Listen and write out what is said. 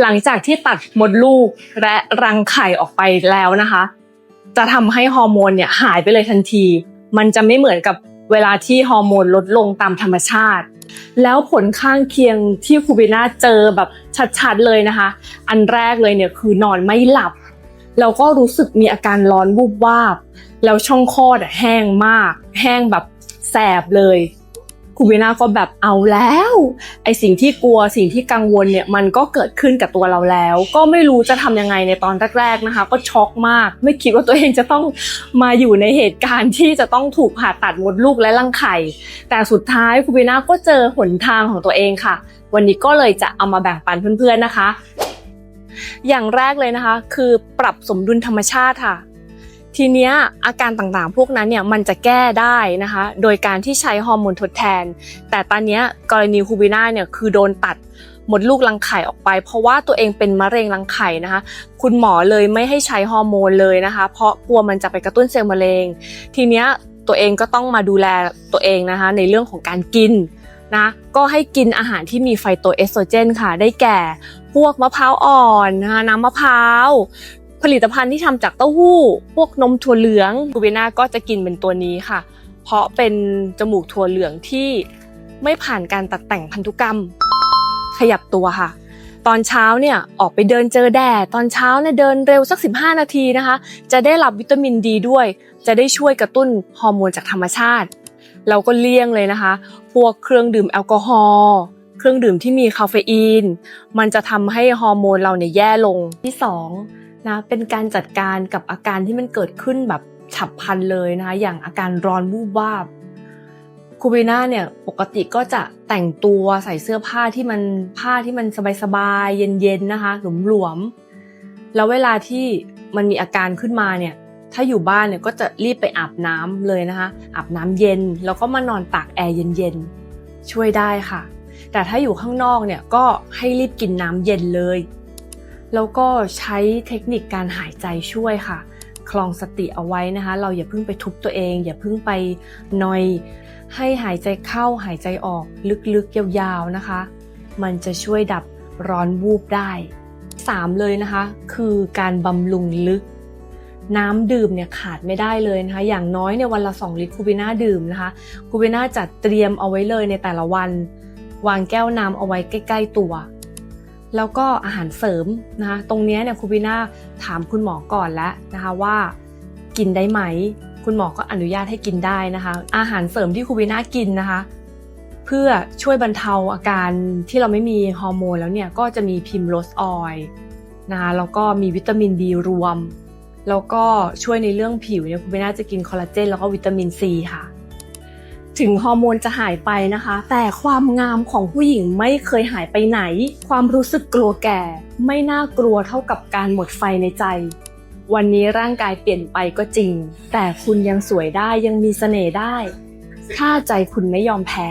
หลังจากที่ตัดมดลูกและรังไข่ออกไปแล้วนะคะ จะทำให้ฮอร์โมนเนี่ยหายไปเลยทันที มันจะไม่เหมือนกับเวลาที่ฮอร์โมนลดลงตามธรรมชาติ แล้วผลข้างเคียงที่ครูบีน่าเจอแบบชัดๆเลยนะคะ อันแรกเลยเนี่ยคือนอนไม่หลับ แล้วก็รู้สึกมีอาการร้อนวูบวาบ แล้วช่องคลอดแห้งมาก แห้งแบบแสบเลย ครูบีนาก็แบบเอาแล้วไอสิ่งที่กลัวสิ่งที่กังวลเนี่ยมันก็เกิดขึ้นกับตัวเราแล้ว ก็ไม่รู้จะทำยังไงในตอนแรกๆนะคะ ก็ช็อกมาก ไม่คิดว่าตัวเองจะต้องมาอยู่ในเหตุการณ์ที่จะต้องถูกผ่าตัดมดลูกและรังไข่แต่สุดท้ายครูบีนาก็เจอหนทางของตัวเองค่ะ วันนี้ก็เลยจะเอามาแบ่งปันเพื่อนๆนะคะ อย่างแรกเลยนะคะ คือปรับสมดุลธรรมชาติค่ะ ทีเนี้ยอาการต่างๆ พวกนั้นเนี่ยมันจะแก้ได้นะคะ โดยการที่ใช้ฮอร์โมนทดแทน แต่ตอนเนี้ยกรณีคูบิน่าเนี่ยคือโดนตัดหมดลูกรังไข่ออกไป เพราะว่าตัวเองเป็นมะเร็งรังไข่นะคะ คุณหมอเลยไม่ให้ใช้ฮอร์โมนเลยนะคะ เพราะกลัวมันจะไปกระตุ้นเซลล์มะเร็ง ทีเนี้ยตัวเองก็ต้องมาดูแลตัวเองนะคะ ในเรื่องของการกินนะก็ให้กินอาหารที่มีไฟโตเอสโตรเจนค่ะ ได้แก่พวกมะพร้าวอ่อนนะคะน้ำมะพร้าว ผลิตภัณฑ์ที่ทำจากเต้าหู้ พวกนมถั่วเหลืองกูเบน่าก็จะกินเป็นตัวนี้ค่ะ เพราะเป็นจมูกถั่วเหลืองที่ไม่ผ่านการตัดแต่งพันธุกรรม ขยับตัวค่ะ ตอนเช้าเนี่ยออกไปเดินเจอแดดตอนเช้าเนี่ยเดินเร็วสัก 15 นาทีนะคะ จะได้รับวิตามินดีด้วย จะได้ช่วยกระตุ้นฮอร์โมนจากธรรมชาติ เราก็เลี่ยงเลยนะคะ พวกเครื่องดื่มแอลกอฮอล์เครื่องดื่มที่มีคาเฟอีน มันจะทำให้ฮอร์โมนเราเนี่ยแย่ลงที่สอง นะเป็นการจัดการกับอาการที่มันเกิดขึ้นแบบฉับพลันเลยนะคะอย่างอาการร้อนวูบวาบคูบิน่าเนี่ยปกติก็จะแต่งตัวใส่เสื้อผ้าที่มันผ้าที่มันสบายๆเย็นๆนะคะหลวมๆแล้วเวลาที่มันมีอาการขึ้นมาเนี่ยถ้าอยู่บ้านเนี่ยก็จะรีบไปอาบน้ำเลยนะคะอาบน้ำเย็นแล้วก็มานอนตากแอร์เย็นๆช่วยได้ค่ะ แต่ถ้าอยู่ข้างนอกเนี่ยก็ให้รีบกินน้ำเย็นเลย แล้วก็ใช้เทคนิคการหายใจช่วยค่ะ คลองสติเอาไว้นะคะ เราอย่าเพิ่งไปทุบตัวเอง อย่าเพิ่งไปนอย ให้หายใจเข้าหายใจออกลึกๆยาวๆนะคะ มันจะช่วยดับร้อนวูบได้สามเลยนะคะ คือการบำรุงลึก น้ำดื่มเนี่ยขาดไม่ได้เลยนะคะ อย่างน้อยในยวันละ 2 ลิตรคูบิน่าดื่มนะคะคูบิน่าจัดเตรียมเอาไว้เลยในแต่ละวัน วางแก้วน้ำเอาไว้ใกล้ ๆ ตัว แล้วก็อาหารเสริมนะคะตรงนี้เนี่ยคูบิน่าถามคุณหมอก่อนแล้วนะคะว่ากินได้ไหม คุณหมอก็อนุญาตให้กินได้นะคะ อาหารเสริมที่คูบิน่ากินนะคะ เพื่อช่วยบรรเทาอาการที่เราไม่มีฮอร์โมนแล้วเนี่ยก็จะมีพิมโรสออยนะคะแล้วก็มีวิตามินดีรวม แล้วก็ช่วยในเรื่องผิวเนี่ยคูบิน่าจะกินคอลลาเจนแล้วก็วิตามินซีค่ะ ถึงฮอร์โมนจะหายไปนะคะ แต่ความงามของผู้หญิงไม่เคยหายไปไหน ความรู้สึกกลัวแก่ ไม่น่ากลัวเท่ากับการหมดไฟในใจ วันนี้ร่างกายเปลี่ยนไปก็จริง แต่คุณยังสวยได้ยังมีเสน่ห์ได้ ถ้าใจคุณไม่ยอมแพ้